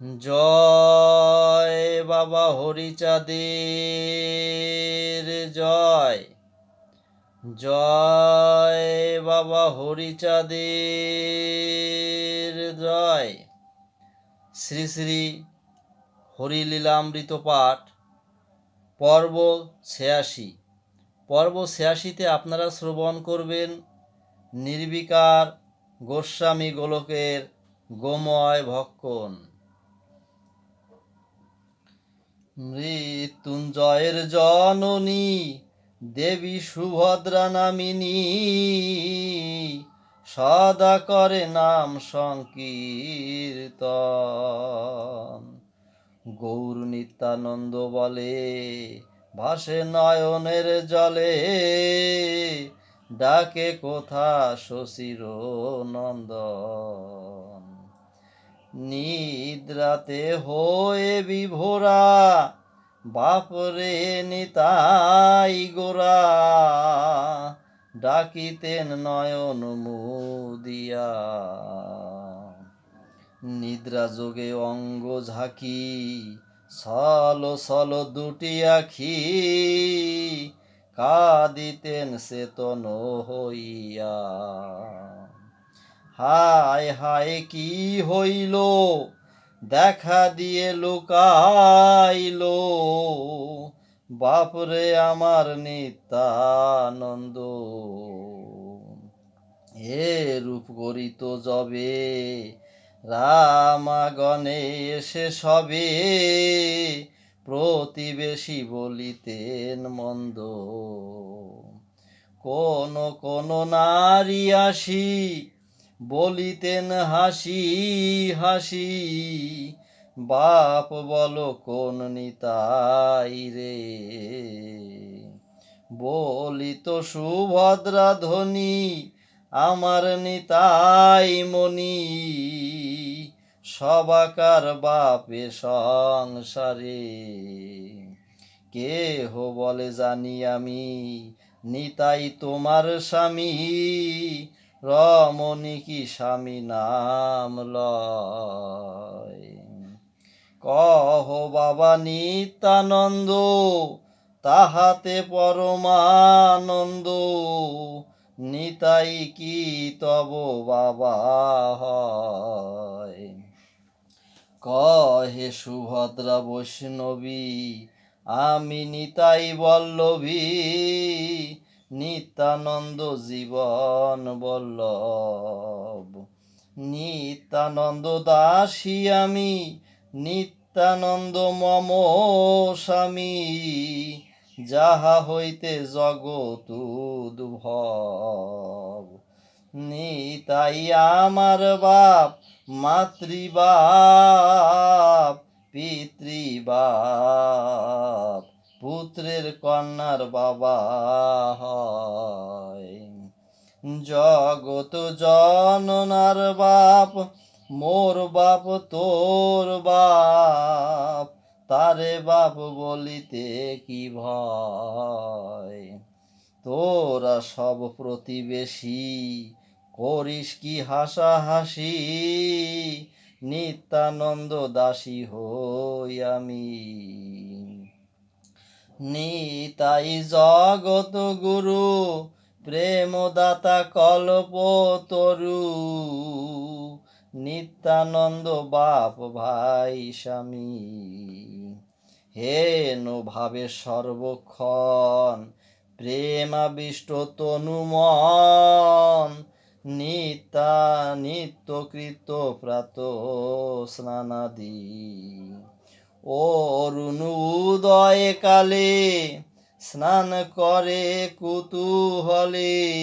জয় বাবা হরিচাঁদের, জয়। জয় বাবা হরিচাঁদের, জয়। শ্রী শ্রী হরিলীলামৃত পাঠ, পর্ব ছিয়াশি। পর্ব ছিয়াশিতে আপনারা শ্রবণ করবেন নির্বিকার গোস্বামী গোলকের গোময় ভক্ষণ। মৃত্যুঞ্জয়ের জননী দেবী সুভদ্রা নামিনী। সদা করে নাম সংকীর্তন। গৌর নিত্যানন্দ বলে, ভাসে নয়নের জলে। ডাকে কোথা শশীর নন্দন। নিদ্রাতে হয়ে বিভোরা, বাপরে নিতাই গোরা। ডাকিতেন নয়ন মুদিয়া। নিদ্রা যোগে অঙ্গ ঝাঁকি, সল সল দুটি আখি। কাঁদিতেন চেতন হইয়া। হায় হায় কি হইল? দেখা দিয়ে লুকাইল। বাপরে আমার নিত্যানন্দ। এ রূপ করিত যবে রামাগণে এসে সবে, প্রতিবেশী বলিতেন মন্দ। কোন কোন নারী আসি বলিতেন হাসি হাসি, বাপ বলো কোন নিতাই রে? বলিত সুভদ্রা ধ্বনি আমার নিতাই মনি সবাকার বাপে সংসারে। কেহ বলে জানি আমি, নিতাই তোমার স্বামী রমণী কি স্বামী নাম কহ বাবা, নিত্যানন্দ, তাহাতে পরমানন্দ। নিতাই কি তব বাবা হয়? কহে সুভদ্রা বৈষ্ণবী, আমি নিতাই বল্লভী। নিত্যানন্দ জীবন বল্লভ। নিত্যানন্দ দাসী আমি, নিত্যানন্দ মম স্বামী। যাহা হইতে জগৎ উদ্ভব। নিতাই আমার বাপ, মাতৃবাপ, পিতৃবাপ। পুত্রের কন্যার বাবা হয়। জগত জননার বাপ, মোর বাপ, তোর বাপ। তারে বাপ বলিতে কি ভয়? তোরা সব প্রতিবেশী, করিস কি হাসাহাসি? নিত্যানন্দ দাসী হই আমি। নিতাই জগত গুরু, প্রেমদাতা কল্প তরু। নিত্যানন্দ বাপ ভাই স্বামী হেন ভাবে সর্বক্ষণ, প্রেমাবিষ্ট তনুমন নিত্যা নিত্যকৃত প্রাত স্নানাদি। অরুণ উদয় কালে স্নান করে কুতুহলে।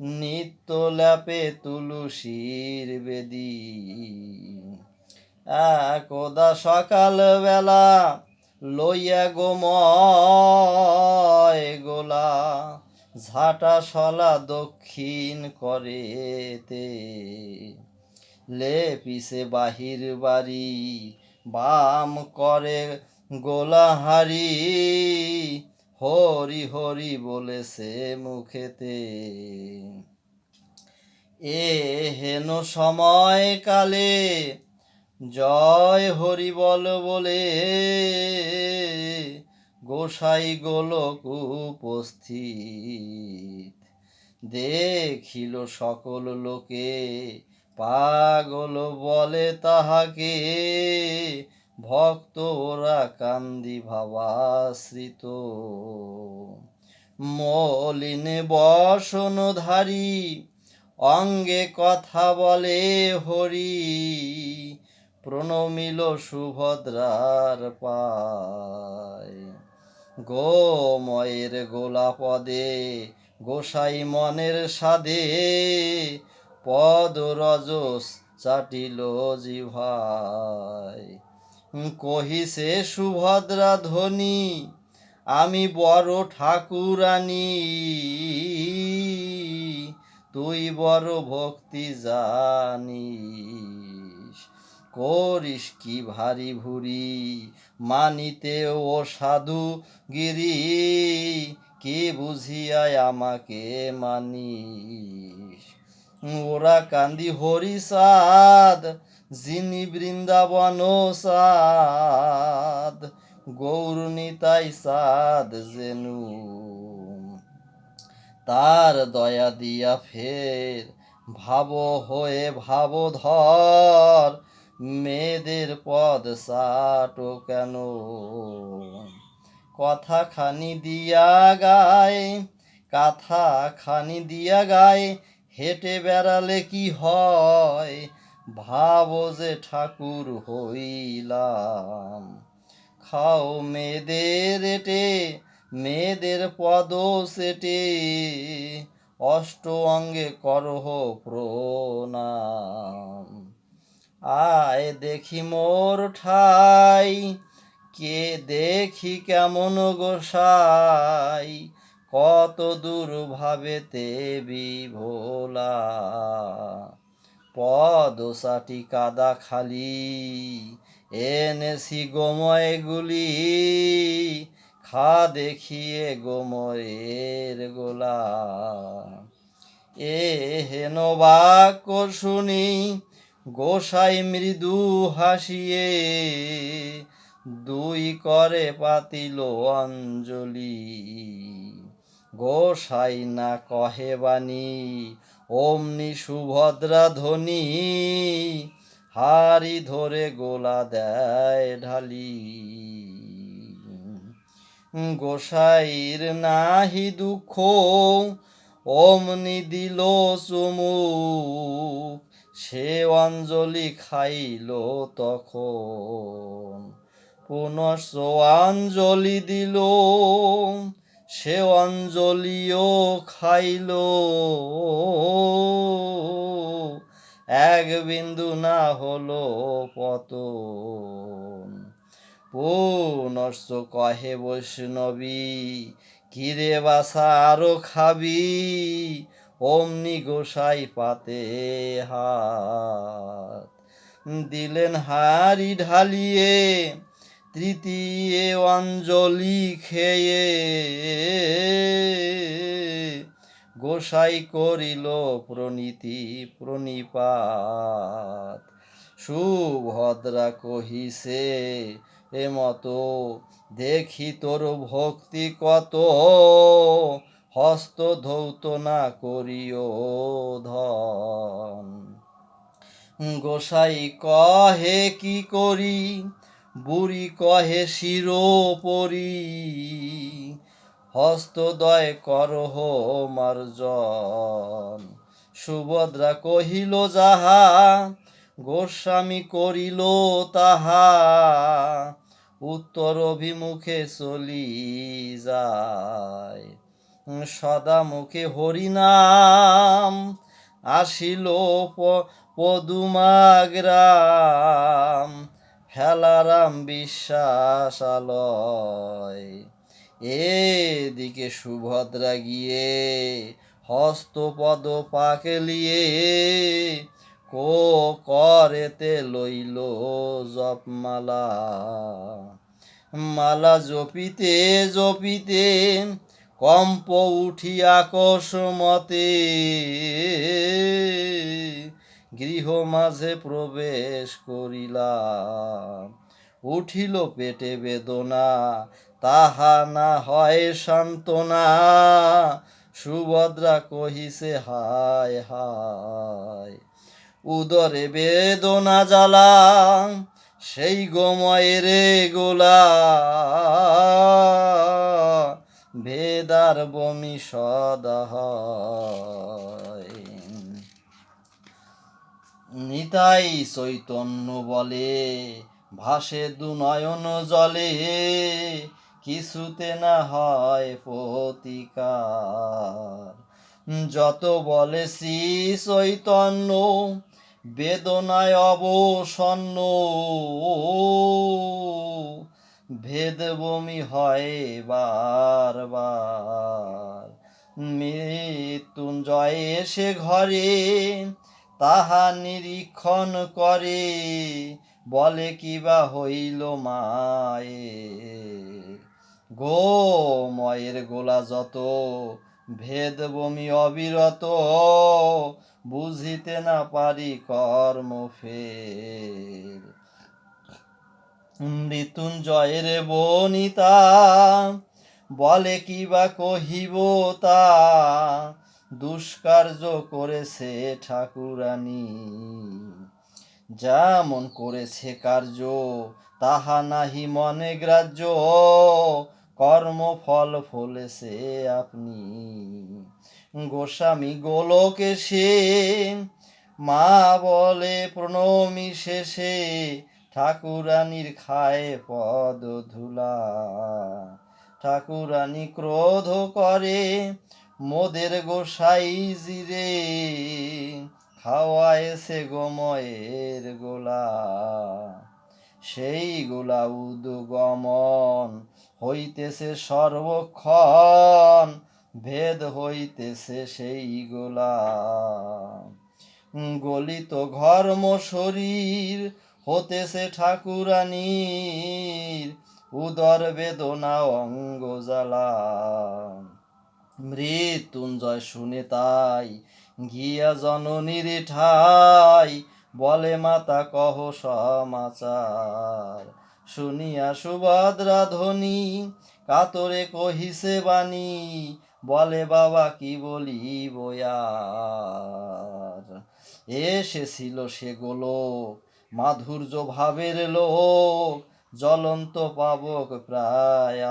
নিত্য ল্যাপে তুলসীর বেদি। একদা সকাল বেলা লইয়া গোময় গোলা। ঝাঁটা সলা দক্ষিণ করেতে। লেপিসে বাহির বাড়ি বাম করে গোলাহারি, হরি হরি বলেছে মুখেতে। এ হেন সময় কালে জয় হরি বল বলে গোসাই গোলক উপস্থিত। দেখিল সকল লোকে পাগল বলে তাহাকে। ভক্তরা কান্দি ভাবাশ্রিত। মলিন বসনধারী অঙ্গে কথা বলে হরি। প্রণমিল সুভদ্রার পায়। গোময়ের গোলাপদে গোসাই মনের সাধে পদ রজস চাটিল জিভাই কহিছে, সুভদ্রা ধ্বনি আমি বড় ঠাকুরানী। তুই বড় ভক্তি জানিস। করিস কি ভারী ভুরি, মানিতে ও সাধু গিরি কি বুঝিয়ায় আমাকে মানিস? ওরা কান্দি হরিসাদ, যিনি বৃন্দাবন সাদ। গৌরনীতাই সাদ জেনু তার দয়া দিয়া ফের ভাব হয়ে ভাব ধর মেয়েদের পদ সাটো কেন? কথা খানি দিয়া গায়, কাথা খানি দিয়া গায় হেঁটে বেড়ালে কি হয়? ভাব যে ঠাকুর হইলাম। খাও মেয়েদের এটে, মেয়েদের পদ সেটে অষ্ট অঙ্গে করহ প্রণাম। আয় দেখি মোর ঠাই, কে দেখি কেমন গোসাই। কত দূর বিভোলা, পদ সাটি কাদা খালি, এনেছি গোময়গুলি খা দেখিয়ে গোময়ের গোলা। এ হেন বাক্য শুনি, গোসাই মৃদু হাসিয়ে, দুই করে পাতিল অঞ্জলি। গোসাই না কহে বাণী? অমনি সুভদ্রা ধ্বনি হারি ধরে গোলা দেয় ঢালি। গোসাইর নাহি দুঃখ, অমনি দিল চুমু সে অঞ্জলি খাইল তখন। পুনশ্চ অঞ্জলি দিল সে অঞ্জলিও খাইল। এক বিন্দু না হলো পতন। পুনশ্চ কহে বৈষ্ণবী, কিরে বাসা আরও খাবি? অমনি গোসাই পাতে হাত। দিলেন হাড়ি ঢালিয়ে তৃতীয় অঞ্জলি খেয়ে গোসাই করিল প্রণীতি প্রণিপাত। সুভদ্রা কহিছে এমতো দেখি তোর ভক্তি কত, হস্ত ধৌত না করিও ধন। গোসাই কহে, কি করি? বুড়ি কহে, শিরোপরি হস্তদয় করহ মার্জন। সুভদ্রা কহিল, যাহা গোস্বামী করিল তাহা উত্তর অভিমুখে চলি যায়। সদা মুখে হরিনাম আসিল প- পদুমাগ্রাম ফেলারাম বিশ্বাসালয় এদিকে সুভদ্রা গিয়ে হস্তপদ পাকলিয়ে কো করেতে লইল জপমালা। মালা জপিতে জপিতে কম্প উঠি আকস্মতে গৃহ মাঝে প্রবেশ করিলাম। উঠিল পেটে বেদনা, তাহা না হয় সান্ত্বনা। সুভদ্রা কহিছে, হায় হায়, উদরে বেদনা জ্বালা সেই গোময়ের গোলা। ভেদার বমি সদা হয়। নিতাই চৈতন্য বলে, ভাসে দু নয়ন জলে, কিছুতে না হয় প্রতিকার। যত বলে শ্রী চৈতন্য, বেদনায় অবসন্ন, ভেদ বমি হয় বারবার। মৃত্যুঞ্জয় এসে ঘরে তাহা নিরীক্ষণ করে, বলে কিবা হইল মায়ে। গোময়ের গোলা যত ভেদ বমি অবিরত, বুঝিতে না পারি কর্ম ফের। মৃত্যুঞ্জয়ের বনিতা, বলে কিবা কহিব তা দুষ্কার্য করেছে ঠাকুরানী। যেমন করেছে কার্য, তাহা নাহি মনে গ্রাহ্য। কর্ম ফল ফলেছে আপনি। গোস্বামী গোলকে সে মা বলে প্রণমী শেষে, ঠাকুরানীর খায় পদ ধুলা ঠাকুরানী ক্রোধ করে মোদের গোসাই জিরে খাওয়াইছে গোময়ের গোলা। সেই গোলা উদগমন হইতেছে সর্বক্ষণ, ভেদ হইতেছে সেই গোলা। গলিত ঘর্ম শরীর হতেছে ঠাকুরানীর, উদর বেদনা অঙ্গ জ্বালা মৃত্যুঞ্জয় শুনে তাই গিয়া জননীর ঠাই বলে, মাতা, কহ সমাচার। শুনিয়া সুভদ্রা ধ্বনি কাতরে কহিছে, বাণী। বলে, বাবা, কি বলি বয়ার এসেছিল সে গোলোক মাধুর্য ভাবের লোক, জ্বলন্ত পাবক প্রায়।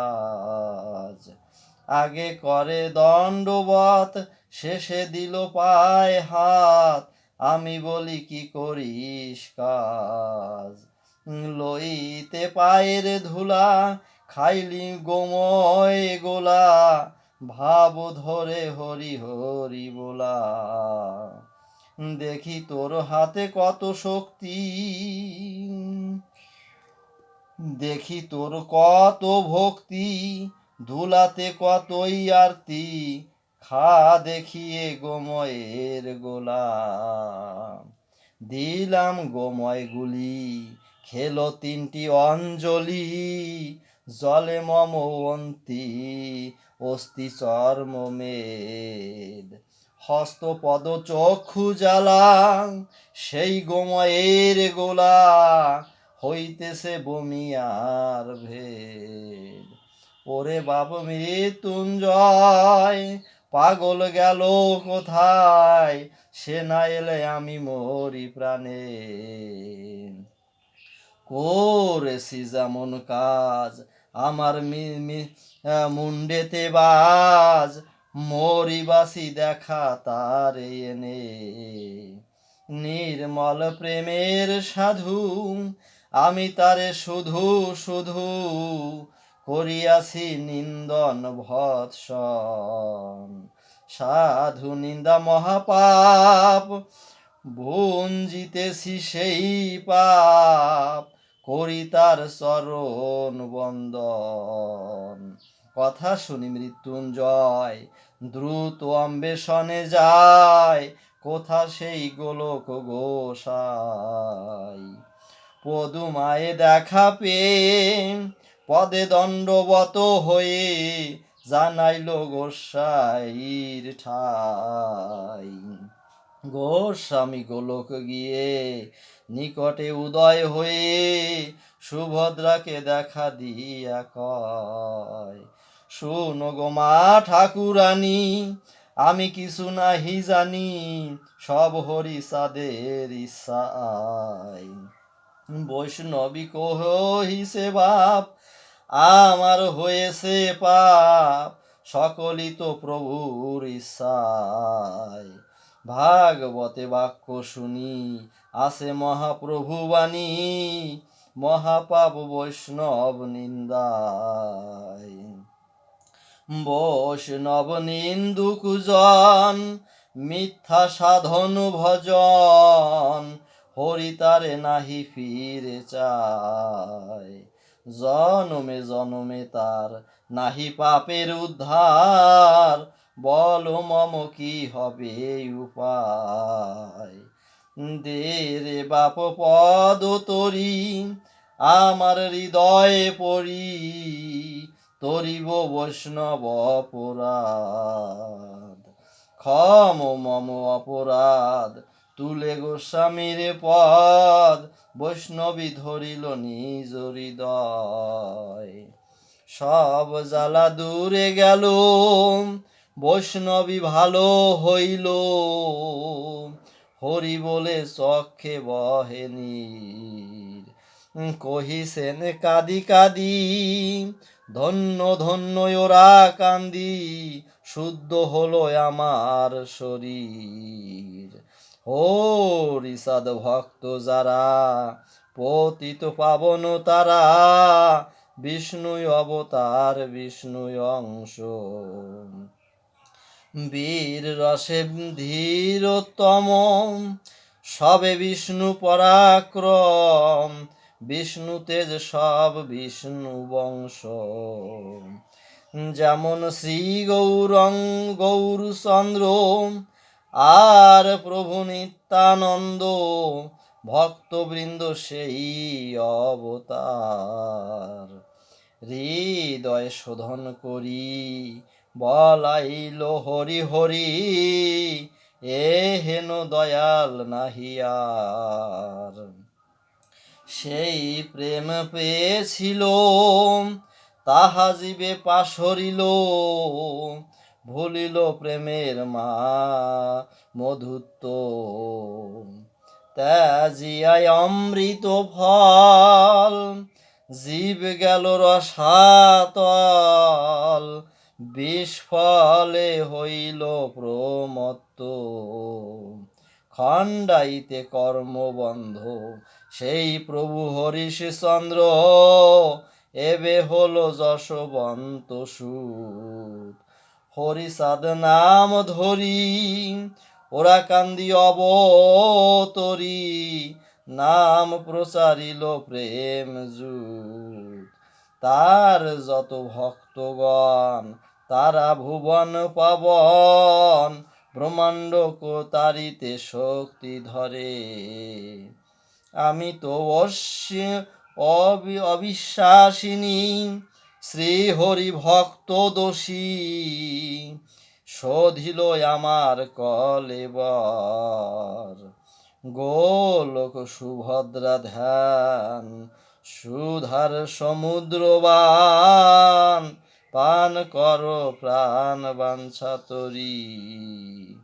আগে করে দণ্ডবত শেষে দিল পায় হাত। আমি বলি, কি করিস কাজ? লইতে পায়ের ধুলা, খাইলি গোময় গোলা। ভাব ধরে হরি হরি বোলা। দেখি তোর হাতে কত শক্তি। দেখি তোর কত ভক্তি। ধুলাতে কতই আরতি, খা দেখিয়ে গোময়ের গোলা দিলাম গোময় গুলি খেলো তিনটি অঞ্জলি। জলে মম চর্ম মেদ। হস্ত পদ চক্ষু জ্বালা সেই গোময়ের গোলা, হইতেছে বমিয়ার ভেদ। ওরে বাপ মৃত্যুঞ্জয়, পাগল গেল কোথায়? সে না এলে আমি মরি প্রাণে। করেছি যেমন কাজ, আমার মুন্ডেতে বাজ, মরিবাসি দেখা তার এনে। নির্মল প্রেমের সাধু, আমি তারে শুধু শুধু করিয়াছি নিন্দন ভৎসন। সাধু নিন্দা মহাপাপ, ভুঞ্জিতেছি সেই পাপ, করি তার চরণ বন্দন। কথা শুনি মৃত্যুঞ্জয়, দ্রুত অম্বেষণে যায়, কোথা সেই গোলক গোসাই? পদুমায়ে দেখা পেয়ে পদে দণ্ডবত হয়ে জানাইল গোসাইর ঠাই। গোস্বামী গোলক গিয়ে নিকটে উদয় হয়ে সুভদ্রাকে দেখা দিয়া কয়, শুনো গো মা ঠাকুরানী, আমি কিছু নাহি জানি, সব হরিষাদের ইচ্ছায় বৈষ্ণবী কহিছে বাপ আমার হয়েছে পাপ, সকলই তো প্রভুর ইচ্ছায়। ভাগবতে বাক্য শুনি, আছে মহাপ্রভু বাণী, মহাপাপ বৈষ্ণব নিন্দায়। বৈষ্ণব নিন্দুকুজন মিথ্যা সাধন ভজন হরিতারে নাহি ফিরে চায়। জনমে জনমে তার নাহি পাপের উদ্ধার। বল মম, কি হবে উপায়? দে রে বাপ, পদ তরি, আমার হৃদয়ে পড়ি, তরিব বৈষ্ণব অপরাধ। ক্ষম মম অপরাধ তুলে গোস্বামীর পদ। বৈষ্ণবী ধরিল নিজ হৃদয়। সব জ্বালা দূরে গেল, বৈষ্ণবী ভালো হইল। হরি বলে চক্ষে বহে নীর। কহিছেন কাদি কাদি, ধন্য ধন্য, ওরা কান্দি শুদ্ধ হলো আমার শরীর। হরিষাদ ভক্ত যারা, পতিত পাবন তারা, বিষ্ণু অবতার, বিষ্ণু অংশ। বীর রসে ধীরতম, সবে বিষ্ণু পরাক্রম, বিষ্ণু তেজ সব বিষ্ণু বংশ। যেমন শ্রী গৌরং গৌরচন্দ্র আর প্রভু নিত্যানন্দ ভক্তবৃন্দ সেই অবতার। হৃদয় শোধন করি, বলাইল হরি হরি, এ হেন দয়াল নাহিয়ার সেই প্রেম পেয়েছিল, তাহা জীবে পাশরিল ভুলিল প্রেমের মা, মধুত্ব। ত্যাজিয়ায় অমৃত ফল, জীব গেল রসাতল। বিষ ফলে হইল প্রমত্ত। খণ্ডাইতে কর্মবন্ধ, সেই প্রভু হরিশ চন্দ্র, এবে হলো যশবন্ত সুত হরিষাদ নাম ধরি, ওরা কান্দি অবতরি, নাম প্রচারিল প্রেম জুত তার যত ভক্তগণ, তারা ভুবন পাবন, ব্রহ্মাণ্ড তারিতে শক্তি ধরে। আমি তো অবিশ্বাসিনী শ্রী হরি ভক্ত দোষী শোধিল আমার কলেবর গোলক সুভদ্রা ধ্যান, সুধার সমুদ্রবান, পান কর প্রাণ বাঞ্ছা তরি।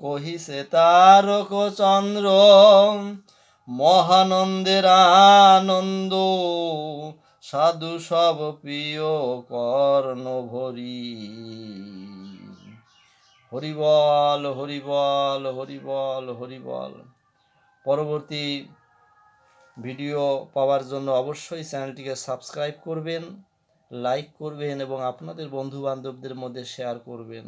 কহিছে তারক চন্দ্র, মহানন্দের আনন্দ সাধু সব প্রিয় কর্ণ ভরি। হরিবল হরিবল হরিবল হরিবল। পরবর্তী ভিডিও পাওয়ার জন্য অবশ্যই চ্যানেলটিকে সাবস্ক্রাইব করবেন, লাইক করবেন এবং আপনাদের বন্ধু বান্ধবদের মধ্যে শেয়ার করবেন।